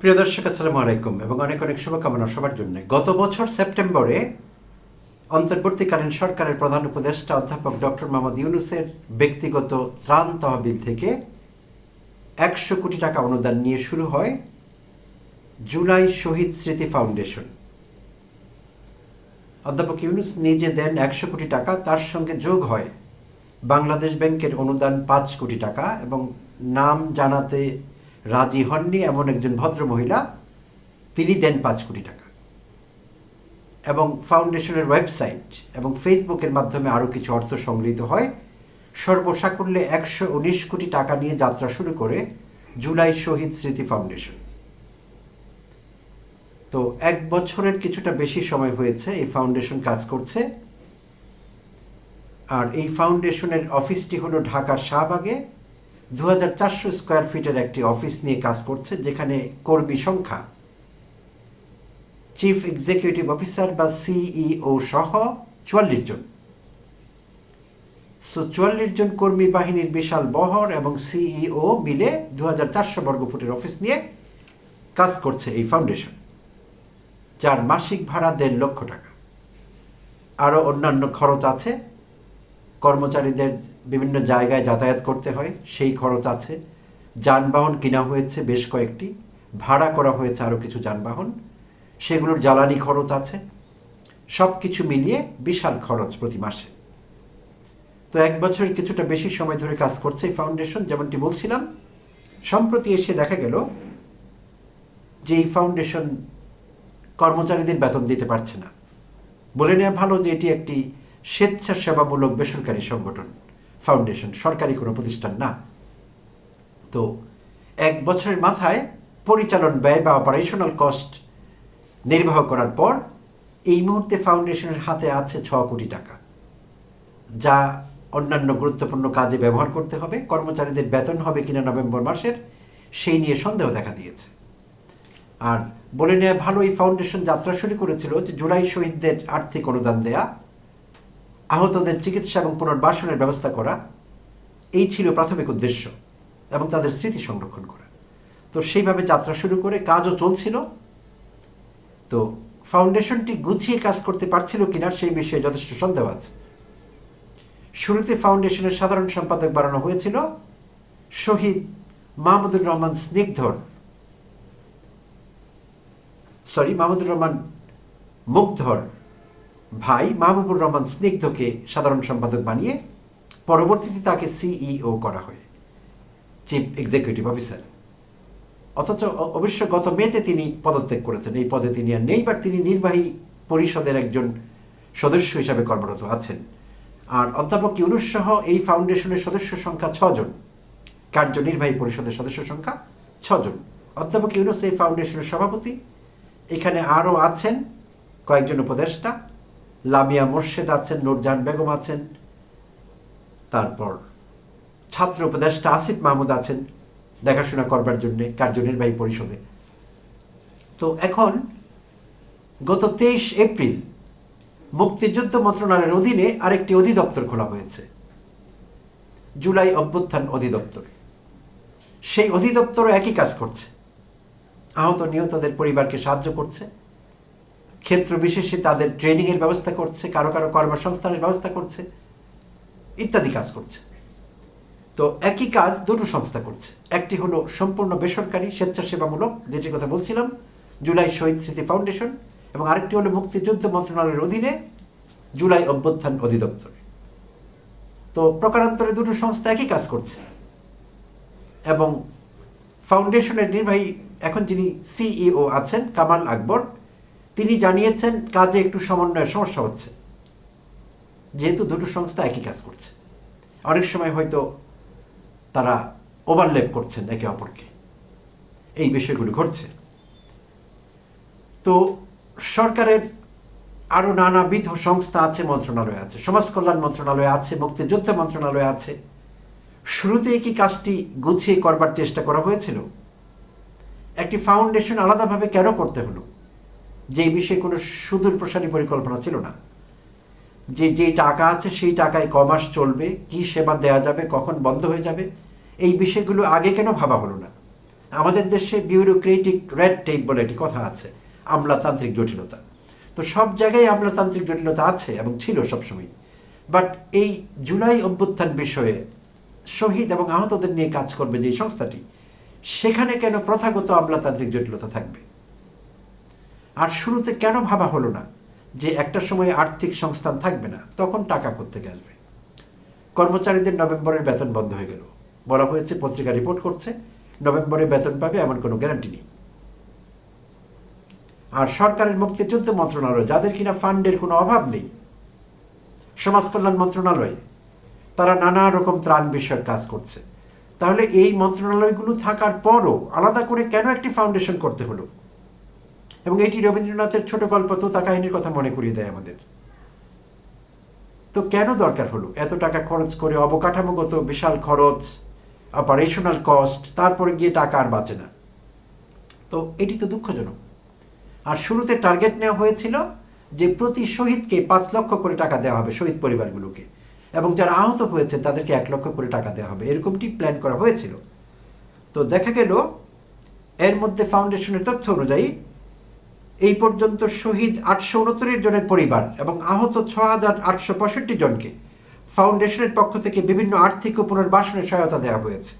প্রিয় দর্শক, আসসালামু আলাইকুম এবং অনেক অনেক শুভকামনা সবার জন্য। গত বছর সেপ্টেম্বরে অন্তর্বর্তীকালীন সরকারের প্রধান উপদেষ্টা অধ্যাপক ডক্টর মোহাম্মদ ইউনুসের ব্যক্তিগত ত্রাণ তহবিল থেকে একশো কোটি টাকা অনুদান নিয়ে শুরু হয় জুলাই শহীদ স্মৃতি ফাউন্ডেশন। অধ্যাপক ইউনুস নিজে দেন একশো কোটি টাকা, তার সঙ্গে যোগ হয় বাংলাদেশ ব্যাংকের অনুদান পাঁচ কোটি টাকা এবং নাম জানাতে রাজি হননি এমন একজন ভদ্র মহিলা তিনি দেন পাঁচ কোটি টাকা। এবং ফাউন্ডেশনের ওয়েবসাইট এবং ফেসবুকের মাধ্যমে আরও কিছু অর্থ সংগৃহীত হয়। সর্বসাকুল্যে একশো উনিশ কোটি টাকা নিয়ে যাত্রা শুরু করে জুলাই শহীদ স্মৃতি ফাউন্ডেশন। তো এক বছরের কিছুটা বেশি সময় হয়েছে এই ফাউন্ডেশন কাজ করছে। আর এই ফাউন্ডেশনের অফিসটি হলো ঢাকার শাহবাগে। দু হাজার চারশো স্কোয়ার ফিটের একটি অফিস নিয়ে কাজ করছে, যেখানে কর্মী সংখ্যা। চিফ এক্সিকিউটিভ অফিসার বা সিইও সহ চুয়াল্লিশ জন। সো চুয়াল্লিশ জন কর্মী বাহিনীর বিশাল বহর এবং সিইও মিলে দু হাজার চারশো বর্গফুটের অফিস নিয়ে কাজ করছে এই ফাউন্ডেশন, যার মাসিক ভাড়া দেড় লক্ষ টাকা। আরও অন্যান্য খরচ আছে। কর্মচারীদের বিভিন্ন জায়গায় যাতায়াত করতে হয়, সেই খরচ আছে। যানবাহন কিনা হয়েছে বেশ কয়েকটি, ভাড়া করা হয়েছে আরও কিছু যানবাহন, সেগুলোর জ্বালানি খরচ আছে। সব কিছু মিলিয়ে বিশাল খরচ প্রতি মাসে। তো এক বছরের কিছুটা বেশি সময় ধরে কাজ করছে এই ফাউন্ডেশন, যেমনটি বলছিলাম। সম্প্রতি এসে দেখা গেল যে এই ফাউন্ডেশন কর্মচারীদের বেতন দিতে পারছে না। বলে নেওয়া ভালো যে এটি একটি স্বেচ্ছাসেবামূলক বেসরকারি সংগঠন। ফাউন্ডেশন, সরকারি কোনো প্রতিষ্ঠান না। তো এক বছরের মাথায় পরিচালন ব্যয় বা অপারেশনাল কস্ট নির্বাহ করার পর এই মুহূর্তে ফাউন্ডেশনের হাতে আছে ছ কোটি টাকা, যা অন্যান্য গুরুত্বপূর্ণ কাজে ব্যবহার করতে হবে। কর্মচারীদের বেতন হবে কিনা নভেম্বর মাসের, সেই নিয়ে সন্দেহ দেখা দিয়েছে। আর বলে নেওয়া ভালো, এই ফাউন্ডেশন যাত্রা শুরু করেছিল যে জুলাই শহীদদের আর্থিক অনুদান দেয়া আহতদের চিকিৎসা এবং পুনর্বাসনের ব্যবস্থা করা, এই ছিল প্রাথমিক উদ্দেশ্য এবং তাদের স্মৃতি সংরক্ষণ করা। তো সেইভাবে যাত্রা শুরু করে কাজও চলছিল। তো ফাউন্ডেশনটি গুছিয়ে কাজ করতে পারছিল কিনা সেই বিষয়ে যথেষ্ট সন্দেহ আছে। শুরুতে ফাউন্ডেশনের সাধারণ সম্পাদক বানানো হয়েছিল শহীদ মাহমুদুর রহমান স্নিগ্ধর। সরি, মাহমুদুর রহমান মুগ্ধর। ভাই মাহবুবুর রহমান স্নিগ্ধকে সাধারণ সম্পাদক বানিয়ে পরবর্তীতে তাকে সিইও করা হয় চিফ এক্সিকিউটিভ অফিসার অথচ অবশ্য গত মেতে তিনি পদত্যাগ করেছেন। এই পদে তিনি আর নেই, বাট তিনি নির্বাহী পরিষদের একজন সদস্য হিসাবে কর্মরত আছেন। আর অধ্যাপক ইউনুস সহ এই ফাউন্ডেশনের সদস্য সংখ্যা ছজন। কার্যনির্বাহী পরিষদের সদস্য সংখ্যা ছজন। অধ্যাপক ইউনুস এই ফাউন্ডেশনের সভাপতি। এখানে আরও আছেন কয়েকজন উপদেষ্টা। লামিয়া মোর্শেদ আছেন, নূরজাহান বেগম আছেন। তারপর ছাত্র উপদেষ্টা আসিফ মাহমুদ আছেন, দেখাশোনা করবার জন্যে, কার্যনির্বাহী পরিষদে। তো এখন গত তেইশ এপ্রিল মুক্তিযুদ্ধ মন্ত্রণালয়ের অধীনে আরেকটি অধিদপ্তর খোলা হয়েছে। জুলাই অভ্যুত্থান অধিদপ্তর। সেই অধিদপ্তরও একই কাজ করছে। আহত নিহতদের পরিবারকে সাহায্য করছে। ক্ষেত্র বিশেষে তাদের ট্রেনিংয়ের ব্যবস্থা করছে, কারও কারও কর্মসংস্থানের ব্যবস্থা করছে, ইত্যাদি কাজ করছে। তো একই কাজ দুটো সংস্থা করছে। একটি হলো সম্পূর্ণ বেসরকারি, স্বেচ্ছাসেবামূলক যেটির কথা বলছিলাম, জুলাই শহীদ স্মৃতি ফাউন্ডেশন, এবং আরেকটি হলো মুক্তিযুদ্ধ মন্ত্রণালয়ের অধীনে জুলাই অভ্যুত্থান অধিদপ্তর। তো প্রকারান্তরে দুটো সংস্থা একই কাজ করছে। এবং ফাউন্ডেশনের নির্বাহী এখন যিনি সিইও আছেন, কামাল আকবর তিনি জানিয়েছেন, কাজে একটু সমন্বয়ের সমস্যা হচ্ছে। যেহেতু দুটো সংস্থা একই কাজ করছে। অনেক সময় হয়তো তারা ওভারলেপ করছেন একে অপরকে। এই বিষয়গুলো ঘটছে। তো সরকারের আরও নানাবিধ সংস্থা আছে, মন্ত্রণালয় আছে। সমাজ কল্যাণ মন্ত্রণালয় আছে, মুক্তিযুদ্ধ মন্ত্রণালয় আছে। শুরুতে কি কাজটি গুছিয়ে করবার চেষ্টা করা হয়েছিল? একটি ফাউন্ডেশন আলাদাভাবে কেন করতে হলো? যে বিষয়ে কোনো সুদূর প্রসারী পরিকল্পনা ছিল না। যে যেই টাকা আছে সেই টাকায় কমাস চলবে, কি সেবা দেওয়া যাবে, কখন বন্ধ হয়ে যাবে, এই বিষয়গুলো আগে কেন ভাবা হলো না? আমাদের দেশে বিউরোক্রেটিক রেড টেপ বলে একটি কথা আছে, আমলাতান্ত্রিক জটিলতা। তো সব জায়গায় আমলাতান্ত্রিক জটিলতা আছে এবং ছিল সবসময় বাট এই জুলাই অভ্যুত্থান বিষয়ে শহীদ এবং আহতদের নিয়ে কাজ করবে যে সংস্থাটি, সেখানে কেন প্রথাগত আমলাতান্ত্রিক জটিলতা থাকবে? আর শুরুতে কেন ভাবা হলো না যে একটা সময় আর্থিক সংস্থান থাকবে না? তখন টাকা কোথেকে আসবে? কর্মচারীদের নভেম্বরের বেতন বন্ধ হয়ে গেল। বলা হয়েছে পত্রিকা রিপোর্ট করছে, নভেম্বরে বেতন পাবে এমন কোনো গ্যারান্টি নেই। আর সরকারের মুক্তিযুদ্ধ মন্ত্রণালয়, যাদের কিনা ফান্ডের কোনো অভাব নেই, সমাজ কল্যাণ মন্ত্রণালয়, তারা নানা রকম ত্রাণ বিষয়ক কাজ করছে। তাহলে এই মন্ত্রণালয়গুলো থাকার পরও আলাদা করে কেন একটি ফাউন্ডেশন করতে হলো? এবং এটি রবীন্দ্রনাথের ছোট গল্প তোতা কাহিনীর কথা মনে করিয়ে দেয় আমাদের। তো কেন দরকার হলো? এত টাকা খরচ করে অবকাঠামোগত বিশাল খরচ অপারেশনাল কস্ট তারপরে গিয়ে টাকা আর বাঁচে না। তো এটি তো দুঃখজনক। আর শুরুতে টার্গেট নেওয়া হয়েছিল যে প্রতি শহীদকে পাঁচ লক্ষ করে টাকা দেওয়া হবে শহীদ পরিবারগুলোকে এবং যারা আহত হয়েছে তাদেরকে এক লক্ষ করে টাকা দেওয়া হবে। এরকমটি প্ল্যান করা হয়েছিল। তো দেখা গেল, এর মধ্যে ফাউন্ডেশনের তথ্য অনুযায়ী এই পর্যন্ত শহীদ আটশো উনত্তরের জনের পরিবার এবং আহত ছ হাজার আটশো পঁয়ষট্টি জনকে ফাউন্ডেশনের পক্ষ থেকে বিভিন্ন আর্থিক ও পুনর্বাসনের সহায়তা দেওয়া হয়েছে।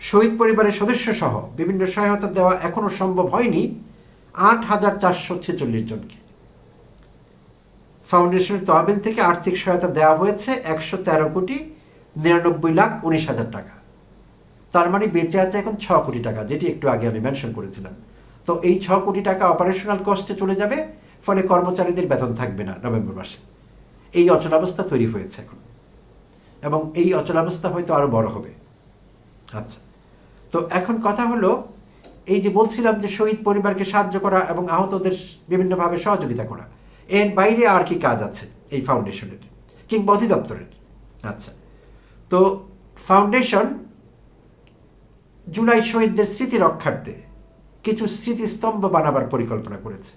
শহীদ পরিবারের সদস্য সহ বিভিন্ন সহায়তা দেওয়া এখনও সম্ভব হয়নি আট হাজার চারশো ছেচল্লিশ জনকে। ফাউন্ডেশনের তহবিল থেকে আর্থিক সহায়তা দেওয়া হয়েছে একশো তেরো কোটি নিরানব্বই লাখ উনিশ হাজার টাকা। তার মানে বেঁচে আছে এখন ছ কোটি টাকা, যেটি একটু আগে আমি মেনশন করেছিলাম। তো এই ছ কোটি টাকা অপারেশনাল কস্টে চলে যাবে, ফলে কর্মচারীদের বেতন থাকবে না নভেম্বর মাসে। এই অচলাবস্থা তৈরি হয়েছে এখন। এবং এই অচলাবস্থা হয়তো আরও বড় হবে। আচ্ছা তো এখন কথা হলো, এই যে বলছিলাম যে শহীদ পরিবারকে সাহায্য করা এবং আহতদের বিভিন্নভাবে সহযোগিতা করা, এর বাইরে আর কি কাজ আছে এই ফাউন্ডেশনের, কিংবা অধিদপ্তরের? আচ্ছা তো ফাউন্ডেশন জুলাই শহীদদের স্মৃতি রক্ষার্থে কিছু স্মৃতিস্তম্ভ বানাবার পরিকল্পনা করেছে।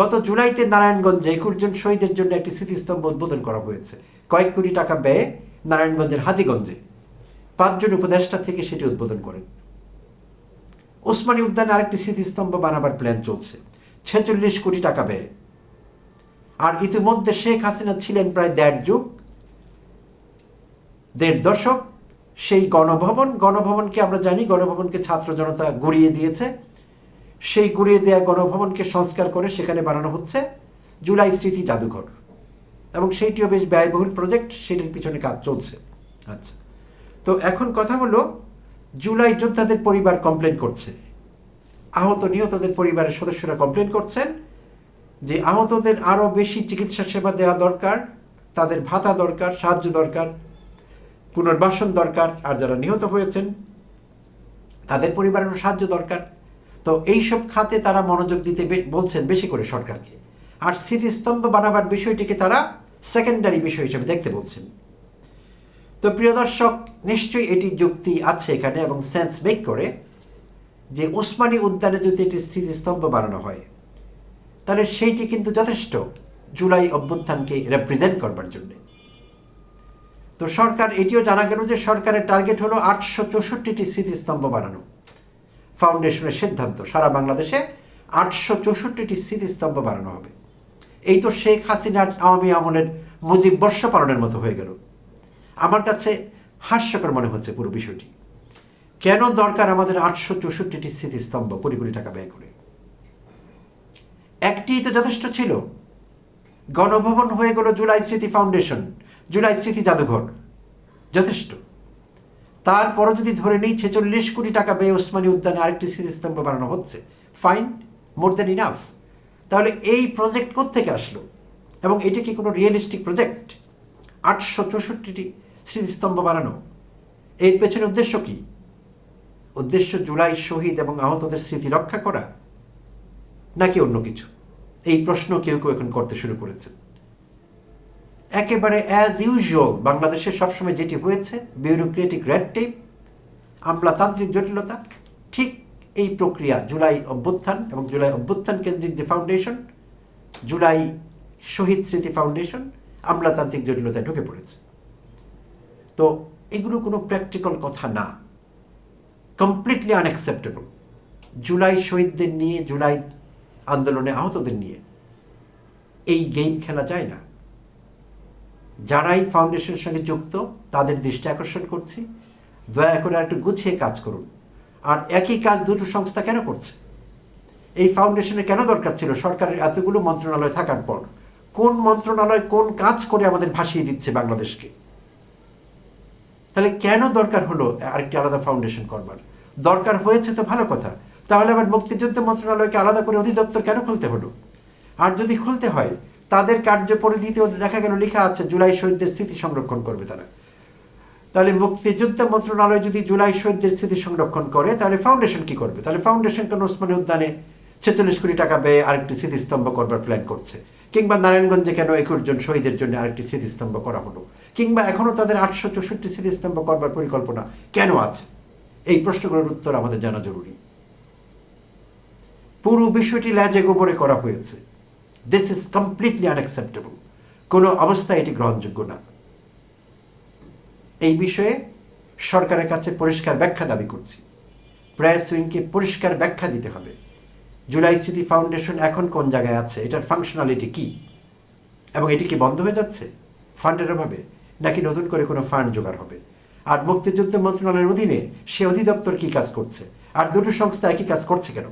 গত জুলাইতে নারায়ণগঞ্জে একুশ জন শহীদের জন্য একটি স্মৃতিস্তম্ভ উদ্বোধন করা হয়েছে। কয়েক কোটি টাকা ব্যয়ে নারায়ণগঞ্জের হাজিগঞ্জে পাঁচজন উপদেষ্টা থেকে সেটি উদ্বোধন করেন। ওসমানী উদ্যানে আরেকটি স্মৃতিস্তম্ভ বানাবার প্ল্যান চলছে। ছেচল্লিশ কোটি টাকা ব্যয়ে। আর ইতিমধ্যে শেখ হাসিনা ছিলেন প্রায় দেড় যুগ, দেড় দশক সেই গণভবন, গণভবনকে আমরা জানি, গণভবনকে ছাত্র জনতা গড়িয়ে দিয়েছে। সেই গড়িয়ে দেওয়া গণভবনকে সংস্কার করে সেখানে বানানো হচ্ছে জুলাই স্মৃতি জাদুঘর। এবং সেইটিও বেশ ব্যয়বহুল প্রজেক্ট সেটির পিছনে কাজ চলছে। আচ্ছা। তো এখন কথা হলো, জুলাই যোদ্ধাদের পরিবার কমপ্লেন করছে। আহত, নিহতদের পরিবারের সদস্যরা কমপ্লেন করছেন যে আহতদের আরও বেশি চিকিৎসা সেবা দেওয়া দরকার, তাদের ভাতা দরকার, সাহায্য দরকার পুনর্বাসন দরকার আর যারা নিহত হয়েছেন, তাদের পরিবারেরও সাহায্য দরকার। তো এইসব খাতে তারা মনোযোগ দিতে বলছেন বেশি করে সরকারকে। আর স্মৃতিস্তম্ভ বানাবার বিষয়টিকে তারা সেকেন্ডারি বিষয় হিসেবে দেখতে বলছেন। তো প্রিয় দর্শক, নিশ্চয়ই এটি যুক্তি আছে এখানে এবং সেন্স মেক করে যে ওসমানী উদ্যানে যদি একটি স্মৃতিস্তম্ভ বানানো হয়, তাহলে সেইটি কিন্তু যথেষ্ট জুলাই অভ্যুত্থানকে রেপ্রেজেন্ট করবার জন্যে। তো সরকার, এটিও জানা গেল যে সরকারের টার্গেট হলো আটশো চৌষট্টিটি স্মৃতিস্তম্ভ বানানো। ফাউন্ডেশনের সিদ্ধান্ত, সারা বাংলাদেশে আটশো চৌষট্টিটি স্মৃতিস্তম্ভ বানানো হবে। এই তো শেখ হাসিনা আওয়ামী আমলের মুজিব বর্ষ পালনের মতো হয়ে গেল। আমার কাছে হাস্যকর মনে হচ্ছে পুরো বিষয়টি। কেন দরকার আমাদের আটশো চৌষট্টিটি স্মৃতিস্তম্ভ কোটি কোটি টাকা ব্যয় করে? একটি তো যথেষ্ট ছিল। গণভবন হয়ে গেল জুলাই স্মৃতি ফাউন্ডেশন। জুলাই স্মৃতি জাদুঘর, যথেষ্ট। তারপরও যদি ধরে নেই ছেচল্লিশ কোটি টাকা ব্যয় ওসমানী উদ্যানে আরেকটি স্মৃতিস্তম্ভ বানানো হচ্ছে। ফাইন মোর দ্যান ইনাফ তাহলে এই প্রজেক্ট থেকে আসলো? এবং এটা কি কোনো রিয়েলিস্টিক প্রজেক্ট আটশো চৌষট্টিটি স্মৃতিস্তম্ভ বানানো। এর পেছনে উদ্দেশ্য কি? উদ্দেশ্য জুলাই শহীদ এবং আহতদের স্মৃতি রক্ষা করা, নাকি অন্য কিছু? এই প্রশ্ন কেউ কেউ এখন করতে শুরু করেছেন একেবারে অ্যাজ ইউজুয়াল বাংলাদেশে সবসময় যেটি হয়েছে বিউরোক্রেটিক রেড টেপ আমলাতান্ত্রিক জটিলতা, ঠিক এই প্রক্রিয়া জুলাই অভ্যুত্থান এবং জুলাই অভ্যুত্থান কেন্দ্রিক যে ফাউন্ডেশন জুলাই শহীদ স্মৃতি ফাউন্ডেশন আমলাতান্ত্রিক জটিলতায় ঢুকে পড়েছে। তো এগুলো কোনো প্র্যাকটিক্যাল কথা না। কমপ্লিটলি আনএক্সেপ্টেবল জুলাই শহীদদের নিয়ে, জুলাই আন্দোলনে আহতদের নিয়ে, এই গেম খেলা যায় না। যারাই ফাউন্ডেশনের সঙ্গে যুক্ত, তাদের দৃষ্টি আকর্ষণ করছি। দয়া করে একটু গুছিয়ে কাজ করুন। আর একই কাজ দুটো সংস্থা কেন করছে? এই ফাউন্ডেশনের কেন দরকার ছিল? সরকারের এতগুলো মন্ত্রণালয় থাকার পর। কোন মন্ত্রণালয় কোন কাজ করে আমাদের ভাসিয়ে দিচ্ছে বাংলাদেশকে? তাহলে কেন দরকার হলো আরেকটি আলাদা ফাউন্ডেশন করবার? দরকার হয়েছে তো ভালো কথা। তাহলে আবার মুক্তিযুদ্ধ মন্ত্রণালয়কে আলাদা করে অধিদপ্তর কেন খুলতে হলো? আর যদি খুলতে হয় তাদের কার্যপরিধিতেও দেখা গেল, লেখা আছে, জুলাই শহীদদের স্মৃতি সংরক্ষণ করবে তারা। তাহলে মুক্তিযুদ্ধ মন্ত্রণালয় যদি জুলাই শহীদদের স্মৃতি সংরক্ষণ করে, তাহলে ফাউন্ডেশন কি করবে? তাহলে ফাউন্ডেশন কেন ওসমানী উদ্যানে ছেচল্লিশ কোটি টাকা ব্যয়ে আরেকটি স্মৃতিস্তম্ভ করবার প্ল্যান করছে। কিংবা নারায়ণগঞ্জে কেন একুশ জন শহীদের জন্য আরেকটি স্মৃতিস্তম্ভ করা হলো? কিংবা এখনও তাদের আটশো চৌষট্টি স্মৃতিস্তম্ভ করবার পরিকল্পনা কেন আছে? এই প্রশ্নগুলোর উত্তর আমাদের জানা জরুরি। পুরো বিষয়টি ল্যাজে গোবরে করা হয়েছে। দিস ইজ কমপ্লিটলি আনএক্সেপ্টেবল কোনো অবস্থায় এটি গ্রহণযোগ্য না। এই বিষয়ে সরকারের কাছে পরিষ্কার ব্যাখ্যা দাবি করছি। প্রেস উইংকে পরিষ্কার ব্যাখ্যা দিতে হবে। জুলাই স্মৃতি ফাউন্ডেশন এখন কোন জায়গায় আছে? এটার ফাংশনালিটি কি? এবং এটি কি বন্ধ হয়ে যাচ্ছে? ফান্ডের অভাবে? নাকি নতুন করে কোনো ফান্ড জোগাড় হবে? আর মুক্তিযুদ্ধ মন্ত্রণালয়ের অধীনে সে অধিদপ্তর কি কাজ করছে? আর দুটো সংস্থা একই কাজ করছে কেন?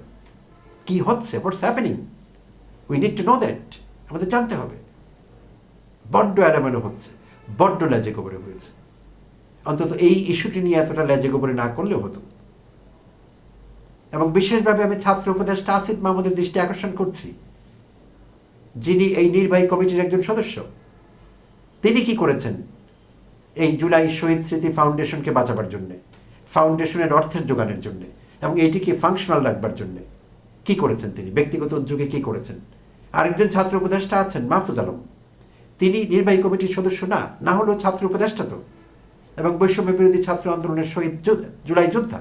কি হচ্ছে? What's happening we need to know that আমাদের জানতে হবে। বড্ড এলোমেলো হচ্ছে, বড্ড লেজে গোবরে হয়েছে অন্তত এই ইস্যুটি নিয়ে এতটা লেজে গোবরে না করলেও হতো। এবং বিশেষভাবে আমি ছাত্র উপদেষ্টা আসিফ মাহমুদের দৃষ্টি আকর্ষণ করছি। যিনি এই নির্বাহী কমিটির একজন সদস্য। তিনি কি করেছেন? এই জুলাই শহীদ স্মৃতি ফাউন্ডেশনকে বাঁচাবার জন্যে, ফাউন্ডেশনের অর্থের যোগানের জন্য, এবং এটিকে ফাংশনাল রাখবার জন্যে কি করেছেন তিনি? ব্যক্তিগত উদ্যোগে কি করেছেন? আরেকজন ছাত্র উপদেষ্টা আছেন, মাহফুজ আলম। তিনি নির্বাহী কমিটির সদস্য না না হলেও ছাত্র উপদেষ্টা তো। এবং বৈষম্য বিরোধী ছাত্র আন্দোলনের শহীদ জুলাই যোদ্ধা।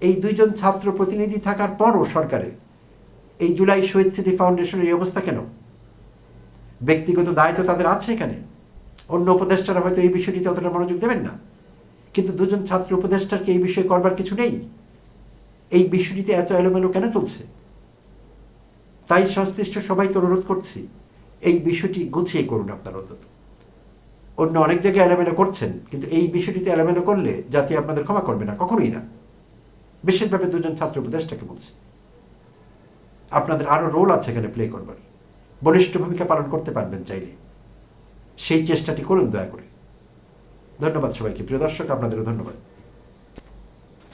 এই দুইজন ছাত্র প্রতিনিধি থাকার পরও সরকারে এই জুলাই শহীদ স্মৃতি ফাউন্ডেশনের এই অবস্থা কেন? ব্যক্তিগত দায়িত্ব তাদের আছে এখানে। অন্য উপদেষ্টারা হয়তো এই বিষয়টিতে অতটা মনোযোগ দেবেন না। কিন্তু দুজন ছাত্র উপদেষ্টারকে এই বিষয়ে করবার কিছু নেই? এই বিষয়টিতে এত এলোমেলো কেন চলছে? তাই সংশ্লিষ্ট সবাইকে অনুরোধ করছি, এই বিষয়টি গুছিয়ে করুন আপনার অন্তত। অন্য অনেক জায়গায় এলোমেলো করছেন, কিন্তু এই বিষয়টিতে এলোমেলো করলে জাতি আপনাদের ক্ষমা করবে না, কখনোই না। বিশেষভাবে দুজন ছাত্র উপদেষ্টাকে বলছি। আপনাদের আরও রোল আছে এখানে প্লে করবার। বলিষ্ঠ ভূমিকা পালন করতে পারবেন চাইলে। সেই চেষ্টাটি করুন দয়া করে। ধন্যবাদ সবাইকে। প্রিয় দর্শক, আপনাদেরও ধন্যবাদ।